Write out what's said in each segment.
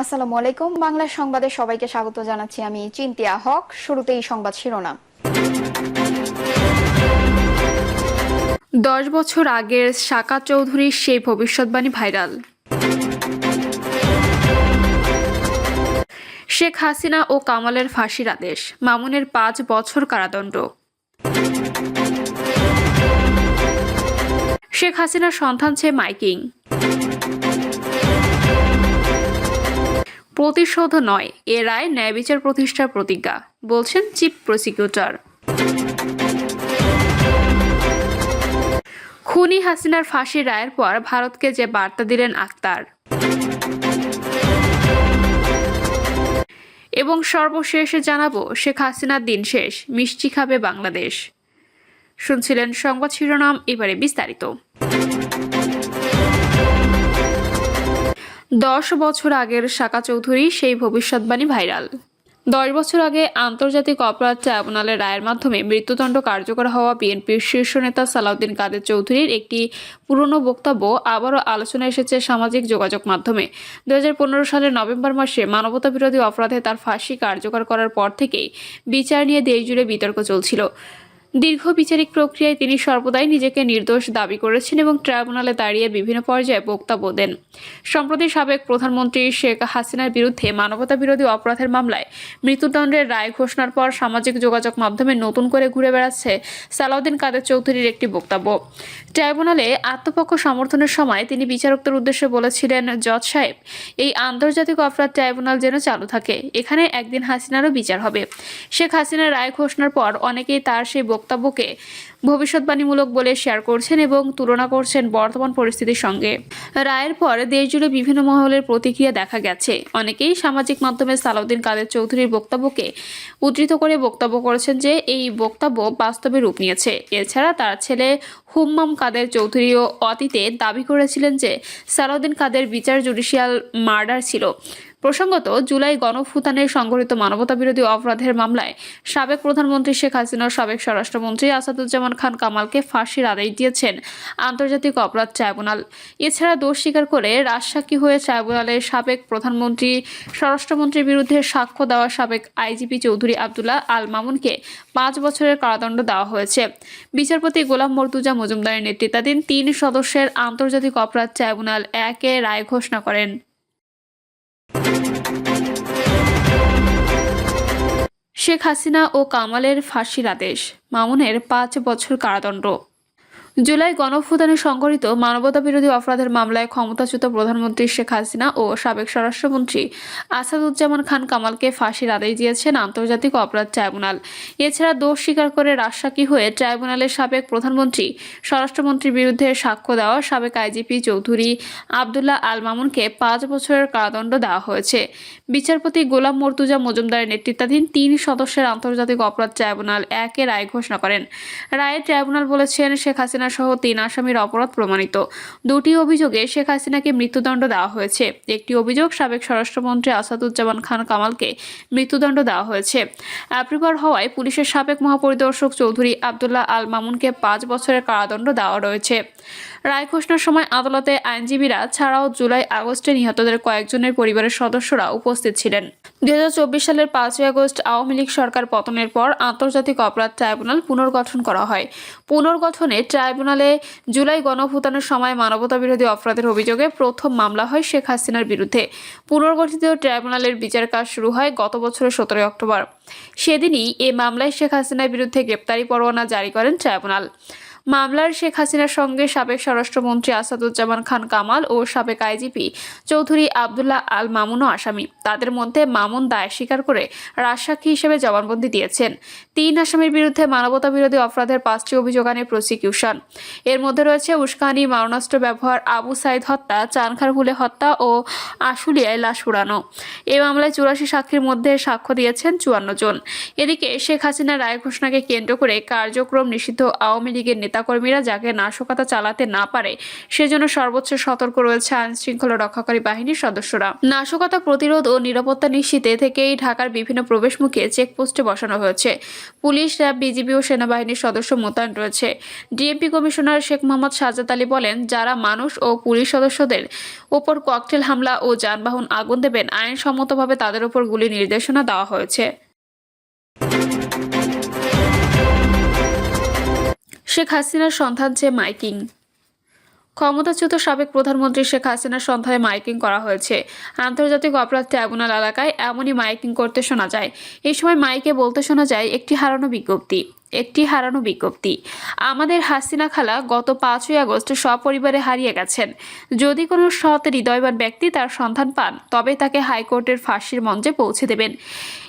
আসসালামু আলাইকুম। বাংলা সংবাদে সবাইকে স্বাগত জানাচ্ছি আমি চিন্তিয়া হক। শুরুতেই সংবাদ শিরোনাম। দশ বছর আগের শাকা চৌধুরীর সেই ভবিষ্যৎবাণী ভাইরাল। শেখ হাসিনা ও কামালের ফাঁসির আদেশ, মামুনের পাঁচ বছর কারাদণ্ড। শেখ হাসিনার সন্তান চেয়ে মাইকিং। প্রতিশোধ নয়, এ রায় ন্যায় বিচার প্রতিষ্ঠার প্রতিজ্ঞা, বলছেন চিফ প্রসিকিউটর। খুনি হাসিনার ফাঁসির রায়ের পর ভারতকে যে বার্তা দিলেন আক্তার। এবং সর্বশেষে জানাব, শেখ হাসিনার দিন শেষ, মিষ্টি খাবে বাংলাদেশ। শুনছিলেন সংবাদ শিরোনাম, এবারে বিস্তারিত। দশ বছর আগের শাখা চৌধুরী, সেই ভবিষ্যৎবাণী ভাইরাল। দশ বছর আগে আন্তর্জাতিক অপরাধ ট্রাইব্যুনালের রায়ের মাধ্যমে মৃত্যুদণ্ড কার্যকর হওয়া বিএনপির শীর্ষ নেতা সালাউদ্দিন কাদের চৌধুরীর একটি পুরনো বক্তব্য আবারও আলোচনা এসেছে সামাজিক যোগাযোগ মাধ্যমে। দু হাজার পনেরো সালের নভেম্বর মাসে মানবতা বিরোধী অপরাধে তার ফাঁসি কার্যকর করার পর থেকেই বিচার নিয়ে দেশজুড়ে বিতর্ক চলছিল। দীর্ঘ বিচারিক প্রক্রিয়ায় তিনি সর্বদাই নিজেকে নির্দোষ দাবি করেছেন এবং ট্রাইব্যুনালে দাঁড়িয়ে বিভিন্ন পর্যায়ে বক্তব্য দেন। সম্প্রতি সাবেক প্রধানমন্ত্রী শেখ হাসিনার বিরুদ্ধে মানবতা বিরোধী অপরাধের মামলায় মৃত্যুদণ্ডের রায় ঘোষণার পর সামাজিক যোগাযোগ মাধ্যমে নতুন করে ঘুরে বেড়াচ্ছে সালাউদ্দিন কাদের চৌধুরীর একটি বক্তব্য। ট্রাইব্যুনালে আত্মপক্ষ সমর্থনের সময় তিনি বিচারকদের উদ্দেশ্যে বলেছিলেন, জজ সাহেব, এই আন্তর্জাতিক অপরাধ ট্রাইব্যুনাল যেন চালু থাকে, এখানে একদিন হাসিনারও বিচার হবে। শেখ হাসিনার রায় ঘোষণার পর অনেকেই তার সেই বক্তব্যকে ভবিষ্যৎবাণীমূলক বলে শেয়ার করছেন এবং তুলনা করছেন বর্তমান পরিস্থিতির সঙ্গে। রায়ের পর দেশজুড়ে বিভিন্ন মহলের প্রতিক্রিয়া দেখা গেছে। অনেকেই সামাজিক মাধ্যমে সালাউদ্দিন কাদের চৌধুরীর বক্তব্যকে উদ্ধৃত করে বক্তব্য করেছেন যে, এই বক্তব্য বাস্তবে রূপ নিয়েছে। এছাড়া তার ছেলে হুম্মাম কাদের চৌধুরীও অতীতে দাবি করেছিলেন যে, সালাউদ্দিন কাদের বিচার জুডিশিয়াল মার্ডার ছিল। প্রসঙ্গত, জুলাই গণফুতানে সংঘটিত মানবতাবিরোধী অপরাধের মামলায় সাবেক প্রধানমন্ত্রী শেখ হাসিনার সাবেক স্বরাষ্ট্রমন্ত্রী আসাদুজ্জামান খান কামালকে ফাঁসির আদেশ দিয়েছেন আন্তর্জাতিক অপরাধ ট্রাইব্যুনাল। এছাড়া দোষ স্বীকার করে রাজসাক্ষী হয়ে ট্রাইব্যুনালের সাবেক প্রধানমন্ত্রী, স্বরাষ্ট্রমন্ত্রীর বিরুদ্ধে সাক্ষ্য দেওয়া সাবেক আইজিপি চৌধুরী আবদুল্লাহ আল মামুনকে পাঁচ বছরের কারাদণ্ড দেওয়া হয়েছে। বিচারপতি গোলাম মর্তুজা মজুমদারের নেতৃত্বাধীন তিন সদস্যের আন্তর্জাতিক অপরাধ ট্রাইব্যুনাল একে রায় ঘোষণা করেন। শেখ হাসিনা ও কামালের ফাঁসির আদেশ মামুনের পাঁচ বছর কারাদণ্ড। জুলাই গণফুদানে সংঘটিত মানবতা বিরোধী অপরাধের মামলায় ক্ষমতাচ্যুত প্রধানমন্ত্রী শেখ হাসিনা ও সাবেক স্বরাষ্ট্রমন্ত্রী আসাদুজ্জামান খান কামালকে ফাঁসির আদেশ দিয়েছেন আন্তর্জাতিক অপরাধ ট্রাইব্যুনাল। এছাড়া দোষ স্বীকার করে রাজসাক্ষী হয়ে ট্রাইব্যুনালের সাবেক প্রধানমন্ত্রী, স্বরাষ্ট্রমন্ত্রীর বিরুদ্ধে সাক্ষ্য দেওয়া সাবেক আইজিপি চৌধুরী আবদুল্লাহ আল মামুনকে পাঁচ বছরের কারাদণ্ড দেওয়া হয়েছে। বিচারপতি গোলাম মর্তুজা মজুমদারের নেতৃত্বাধীন তিন সদস্যের আন্তর্জাতিক অপরাধ ট্রাইব্যুনাল একে রায় ঘোষণা করেন। রায়ে ট্রাইব্যুনাল বলেছেন, শেখ হাসিনা সহ তিন আসামির অপরাধ প্রমাণিত। দুটি অভিযোগে শেখ হাসিনাকে মৃত্যুদণ্ড দেওয়া হয়েছে। একটি অভিযোগ সাবেক স্বরাষ্ট্রমন্ত্রী আসাদুজ্জামান খান কামালকে মৃত্যুদণ্ড দেওয়া হয়েছে। অ্যাপ্রিবার হওয়ায় পুলিশের সাবেক মহাপরিদর্শক চৌধুরী আবদুল্লাহ আল মামুনকে পাঁচ বছরের কারাদণ্ড দেওয়া রয়েছে। রায় ঘোষণার সময় আদালতে আইনজীবীরা ছাড়াও জুলাই আগস্টে নিহতদের কয়েকজনের পরিবারের সদস্যরা উপস্থিত ছিলেন। দুই হাজার চব্বিশ সালের পাঁচই আগস্ট আওয়ামী লীগ সরকার পতনের পর আন্তর্জাতিক অপরাধ ট্রাইব্যুনাল পুনর্গঠন করা হয়। পুনর্গঠনে ট্রাইব্যুনালে জুলাই গণভুতানের সময় মানবতা বিরোধী অপরাধের অভিযোগে প্রথম মামলা হয় শেখ হাসিনার বিরুদ্ধে। পুনর্গঠিত ট্রাইব্যুনালের বিচার কাজ শুরু হয় গত বছরের সতেরোই অক্টোবর। সেদিনই এ মামলায় শেখ হাসিনার বিরুদ্ধে গ্রেপ্তারি পরোয়ানা জারি করেন ট্রাইব্যুনাল। মামলার শেখ হাসিনার সঙ্গে সাবেক স্বরাষ্ট্রমন্ত্রী আসাদুজ্জামান খান কামাল ও সাবেক আইজিপি চৌধুরী আবদুল্লাহ আল মামুনও আসামি। তাদের মধ্যে মামুন দায় স্বীকার করে রাজসাক্ষী হিসেবে জবানবন্দি দিয়েছেন। তিন আসামির বিরুদ্ধে মানবতা বিরোধী অপরাধের পাঁচটি অভিযোগ আনে প্রসিকিউশন। এর মধ্যে রয়েছে উস্কানি, মারণাস্ত্র ব্যবহার, আবু সাইদ হত্যা, চানখার চানখারপুলে হত্যা ও আশুলিয়ায় লাশ উড়ানো এ মামলায় চুরাশি সাক্ষীর মধ্যে সাক্ষ্য দিয়েছেন চুয়ান্ন জন। এদিকে শেখ হাসিনার রায় ঘোষণাকে কেন্দ্র করে কার্যক্রম নিষিদ্ধ আওয়ামী লীগের নেতা নেতাকর্মীরা যাকে নাশকতা চালাতে না পারে, সেজন্য সর্বোচ্চ সতর্ক রয়েছে আইন শৃঙ্খলা রক্ষাকারী বাহিনীর সদস্যরা। নাশকতা প্রতিরোধ ও নিরাপত্তা নিশ্চিতে থেকেই ঢাকার বিভিন্ন প্রবেশমুখে চেকপোস্টে বসানো হয়েছে। পুলিশ, র্যাব, বিজিবি ও সেনাবাহিনীর সদস্য মোতায়েন রয়েছে। ডিএমপি কমিশনার শেখ মোহাম্মদ সাজাদ আলী বলেন, যারা মানুষ ও পুলিশ সদস্যদের ওপর ককটেল হামলা ও যানবাহন আগুন দেবেন, আইনসম্মতভাবে তাদের উপর গুলি নির্দেশনা দেওয়া হয়েছে। শেখ হাসিনার সন্ধান চেয়ে মাইকিং। ক্ষমতাচ্যুত সাবেক প্রধানমন্ত্রী শেখ হাসিনার সন্ধানে মাইকিং করা হয়েছে। আন্তর্জাতিক অপরাধ ট্রাইব্যুনাল এলাকায় এমনই মাইকিং করতে শোনা যায়। এই সময় মাইকে বলতে শোনা যায়, একটি হারানো বিজ্ঞপ্তি। একটি হারানো বিজ্ঞপ্তি। আমাদের হাসিনা খালা গত পাঁচই আগস্ট সপরিবারে হারিয়ে গেছেন। যদি কোনো সৎ হৃদয়বান ব্যক্তি তার সন্ধান পান, তবে তাকে হাইকোর্টের ফাঁসির মঞ্চে পৌঁছে দেবেন।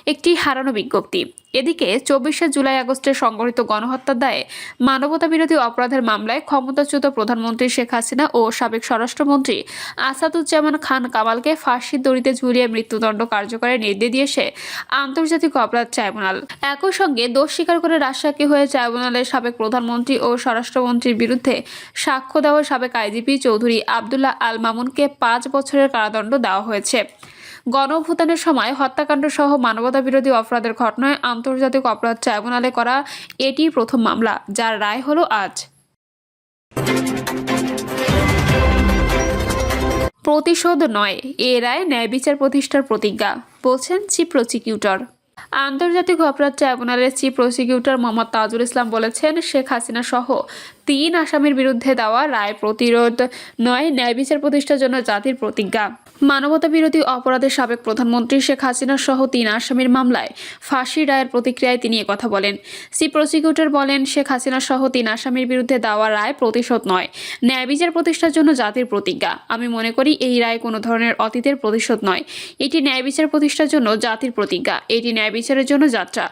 একটি হারানো বিজ্ঞপ্তি। এদিকে চব্বিশে জুলাই আগস্টে সংগঠিত গণহত্যার দায়ে মানবতা বিরোধী অপরাধের মামলায় ক্ষমতাচ্যুত প্রধানমন্ত্রী শেখ হাসিনা ও সাবেক স্বরাষ্ট্রমন্ত্রী আসাদুজ্জামান খান কামালকে ফাঁসির দড়িতে ঝুলিয়ে মৃত্যুদণ্ড কার্যকরের নির্দেশ দিয়েছে আন্তর্জাতিক অপরাধ ট্রাইব্যুনাল। একই সঙ্গে দোষ স্বীকার করে রাজশাহী হয়ে ট্রাইব্যুনালের সাবেক প্রধানমন্ত্রী ও স্বরাষ্ট্রমন্ত্রীর বিরুদ্ধে সাক্ষ্য দেওয়া সাবেক আইজিপি চৌধুরী আবদুল্লাহ আল মামুনকে পাঁচ বছরের কারাদণ্ড দেওয়া হয়েছে। গণভূতানের সময় হত্যাকাণ্ড সহ মানবতা বিরোধী অপরাধের ঘটনায় আন্তর্জাতিক অপরাধ ট্রাইব্যুনালে করা এটি প্রথম মামলা, যার রায় হলো আজ। প্রতিশোধ নয়, এ রায় ন্যায় বিচার প্রতিষ্ঠার প্রতিজ্ঞা, বলছেন চিফ প্রসিকিউটর। আন্তর্জাতিক অপরাধ ট্রাইব্যুনালের চিফ প্রসিকিউটর মোহাম্মদ তাজুল ইসলাম বলেছেন, শেখ হাসিনা সহ তিন আসামির বিরুদ্ধে দেওয়া রায় প্রতিরোধ নয়, ন্যায় বিচার প্রতিষ্ঠার জন্য জাতির প্রতিজ্ঞা। মানবতা বিরোধী অপরাধের সাবেক প্রধানমন্ত্রী শেখ হাসিনা সহ তিন আসামির মামলায় ফাঁসি রায়ের প্রতিক্রিয়ায় তিনি কথা বলেন। সি প্রসিকিউটর বলেন, শেখ হাসিনা সহ তিন আসামির বিরুদ্ধে দেওয়া রায় প্রতিশোধ নয়, ন্যায় বিচার প্রতিষ্ঠার জন্য জাতির প্রতিজ্ঞা। আমি মনে করি, এই রায় কোনো ধরনের অতীতের প্রতিশোধ নয়। এটি ন্যায় বিচার প্রতিষ্ঠার জন্য জাতির প্রতিজ্ঞা। এটি ন্যায় বিচারের জন্য যাত্রা।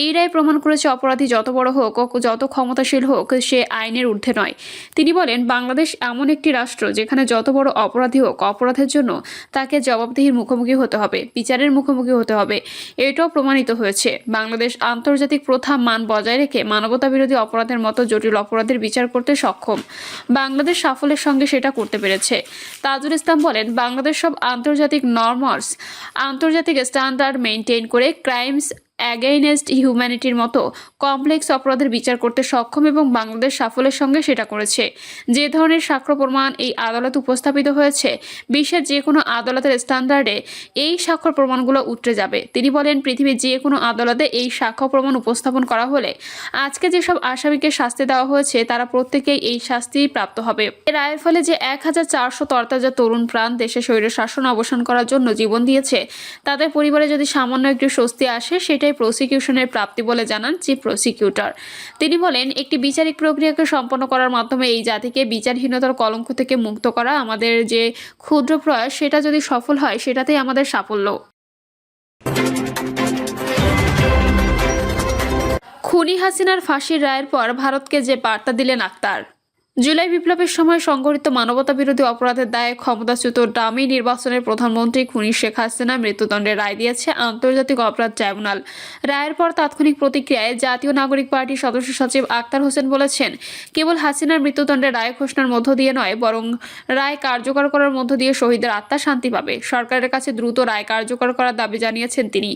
এই রায় প্রমাণ করেছে অপরাধী যত বড় হোক ও যত ক্ষমতাশীল হোক, সে আইনের ঊর্ধ্বে নয়। তিনি বলেন, বাংলাদেশ এমন একটি রাষ্ট্র যেখানে যত বড় অপরাধী হোক, অপরাধের জন্য তাকে জবাবদিহির মুখোমুখি হতে হবে, বিচারের মুখোমুখি হতে হবে। এটাও প্রমাণিত হয়েছে। বাংলাদেশ আন্তর্জাতিক প্রথা মান বজায় রেখে মানবতা বিরোধী অপরাধের মতো জটিল অপরাধের বিচার করতে সক্ষম। বাংলাদেশ সাফল্যের সঙ্গে সেটা করতে পেরেছে। তাজুল ইসলাম বলেন, বাংলাদেশ সব আন্তর্জাতিক নর্মার্স, আন্তর্জাতিক স্ট্যান্ডার্ড মেনটেন করে ক্রাইমস অ্যাগেইনেস্ট হিউম্যানিটির মতো কমপ্লেক্স অপরাধের বিচার করতে সক্ষম এবং বাংলাদেশ সাফল্যের সঙ্গে সেটা করেছে। যে ধরনের সাক্ষ্য প্রমাণ এই আদালত উপস্থাপিত হয়েছে, বিশ্বের যে কোনো আদালতের স্ট্যান্ডার্ডে এই সাক্ষ্য প্রমাণগুলো উঠে যাবে। তিনি বলেন, পৃথিবীর যে কোনো আদালতে এই সাক্ষ্য প্রমাণ উপস্থাপন করা হলে আজকে যেসব আসামিকে শাস্তি দেওয়া হয়েছে, তারা প্রত্যেকেই এই শাস্তি প্রাপ্ত হবে। রায়ের ফলে যে এক হাজার চারশো তরতাজা তরুণ প্রাণ দেশে শরীরের শাসন অবসান করার জন্য জীবন দিয়েছে, তাদের পরিবারে যদি সামান্য একটু স্বস্তি আসে সেটাই প্রসিকিউশনের প্রাপ্তি বলে জানান চিফ প্রসিকিউটর। তিনি বলেন, একটি বিচারিক প্রক্রিয়াকে সম্পন্ন করার মাধ্যমে এই জাতিকে বিচারহীনতার কলঙ্ক থেকে মুক্ত করা আমাদের যে ক্ষুদ্র প্রয়াস, সেটা যদি সফল হয়, সেটাতেই আমাদের সাফল্য। খুনি হাসিনার ফাঁসির রায়ের পর ভারতকে যে বার্তা দিলেন আক্তার জুলাই বিপ্লবের সময় সংঘটিত মানবতা বিরোধী অপরাধের দায়ে ক্ষমতাচ্যুত ডামি নির্বাচনের প্রধানমন্ত্রী খুনি শেখ হাসিনা মৃত্যুদণ্ডের রায় দিয়েছে আন্তর্জাতিক অপরাধ ট্রাইব্যুনাল। রায়ের পর তাৎক্ষণিক প্রতিক্রিয়ায় জাতীয় নাগরিক পার্টির সদস্য সচিব আক্তার হোসেন বলেছেন, কেবল হাসিনার মৃত্যুদণ্ডের রায় ঘোষণার মধ্য দিয়ে নয়, বরং রায় কার্যকর করার মধ্য দিয়ে শহীদের আত্মা শান্তি পাবে। সরকারের কাছে দ্রুত রায় কার্যকর করার দাবি জানিয়েছেন তিনি।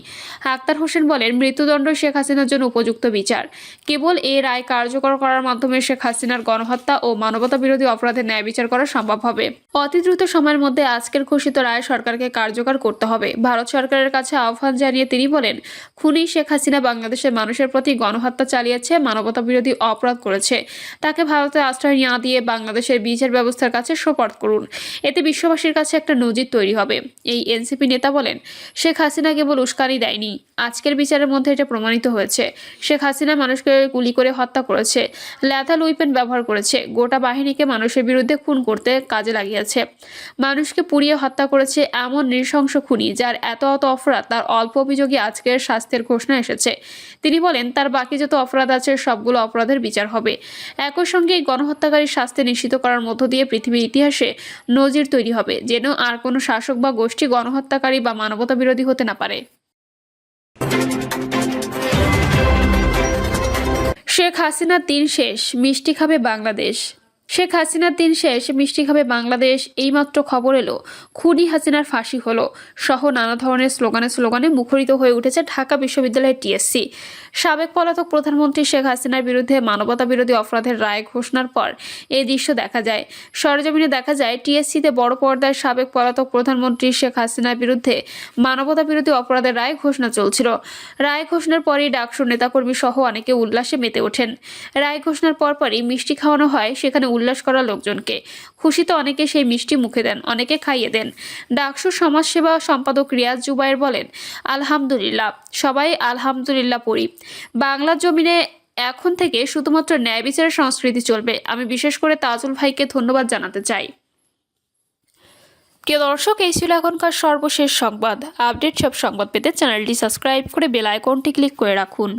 আক্তার হোসেন বলেন, মৃত্যুদণ্ড শেখ হাসিনার জন্য উপযুক্ত বিচার। কেবল এই রায় কার্যকর করার মাধ্যমে শেখ হাসিনার গণহত্যা ও মানবতা বিরোধী অপরাধের ন্যায় বিচার করা সম্ভব হবে। অতি দ্রুত সময়ের মধ্যে আজকের ঘোষিত রায় সরকারকে কার্যকর করতে হবে। ভারত সরকারের কাছে আহ্বান জানিয়ে তিনি বলেন, খুনি শেখ হাসিনা বাংলাদেশের মানুষের প্রতি গণহত্যা চালিয়েছে মানবতা বিরোধী অপরাধ করেছে। তাকে ভারতে আশ্রয় না দিয়ে বাংলাদেশের বিচার ব্যবস্থার কাছে সোপর্দ করুন। এতে বিশ্ববাসীর কাছে একটা নজির তৈরি হবে। এই এনসিপি নেতা বলেন, শেখ হাসিনা কেবল উস্কানি দেয়নি। আজকের বিচারের মধ্যে এটা প্রমাণিত হয়েছে। শেখ হাসিনা মানুষকে গুলি করে হত্যা করেছে ল্যাথাল উইপেন ব্যবহার করেছে গোটা বাহিনীকে মানুষের বিরুদ্ধে খুন করতে কাজে লাগিয়েছে। মানুষকে পুড়িয়ে হত্যা করেছে এমন নৃশংস খুনি, যার এত এত অপরাধ, তার অল্প অভিযোগে আজকের স্বাস্থ্যের ঘোষণা এসেছে। তিনি বলেন, তার বাকি যত অপরাধ আছে, সবগুলো অপরাধের বিচার হবে। একই সঙ্গে এই গণহত্যাকারীর শাস্তি নিশ্চিত করার মধ্য দিয়ে পৃথিবীর ইতিহাসে নজির তৈরি হবে, যেন আর কোনো শাসক বা গোষ্ঠী গণহত্যাকারী বা মানবতা বিরোধী হতে না পারে। শেখ হাসিনার তিন শেষ মিষ্টি খাবে বাংলাদেশ। শেখ হাসিনার দিন শেষ, মিষ্টি খাবে বাংলাদেশ, এইমাত্র খবর এলো। খুনি হাসিনার ফাঁসি হলো। সহ নানা ধরনের স্লোগানে স্লোগানে মুখরিত হয়ে উঠেছে ঢাকা বিশ্ববিদ্যালয়ের টিএসসি। সাবেক পলাতক প্রধানমন্ত্রী শেখ হাসিনার বিরুদ্ধে মানবতা বিরোধী অপরাধের রায় ঘোষণার পর এই দৃশ্য দেখা যায়। সরজমিনে দেখা যায়, টিএসসিতে বড় পর্দায় সাবেক পলাতক প্রধানমন্ত্রী শেখ হাসিনার বিরুদ্ধে মানবতা বিরোধী অপরাধের রায় ঘোষণা চলছিল। রায় ঘোষণার পরই ডাকসুর নেতাকর্মী সহ অনেকে উল্লাসে মেতে ওঠেন। রায় ঘোষণার পরপরই মিষ্টি খাওয়ানো হয়, সেখানে উল্লাস করা লোকজনকে। খুশিতে অনেকে সেই মিষ্টি মুখে দেন, অনেকে খাইয়ে দেন। ডাকসুর সমাজসেবা সম্পাদক রিয়াজ জুবাইর বলেন, আলহামদুলিল্লাহ, সবাই আলহামদুলিল্লাহ পড়ি। বাংলার জমিনে এখন থেকে শুধুমাত্র ন্যায় বিচারের সংস্কৃতি চলবে। আমি বিশেষ করে তাজুল ভাইকে ধন্যবাদ জানাতে চাই। প্রিয় দর্শক, এই ছিল এখনকার সর্বশেষ সংবাদ। আপডেট সব সংবাদ পেতে চ্যানেলটি সাবস্ক্রাইব করে বেল আইকনটি ক্লিক করে রাখুন।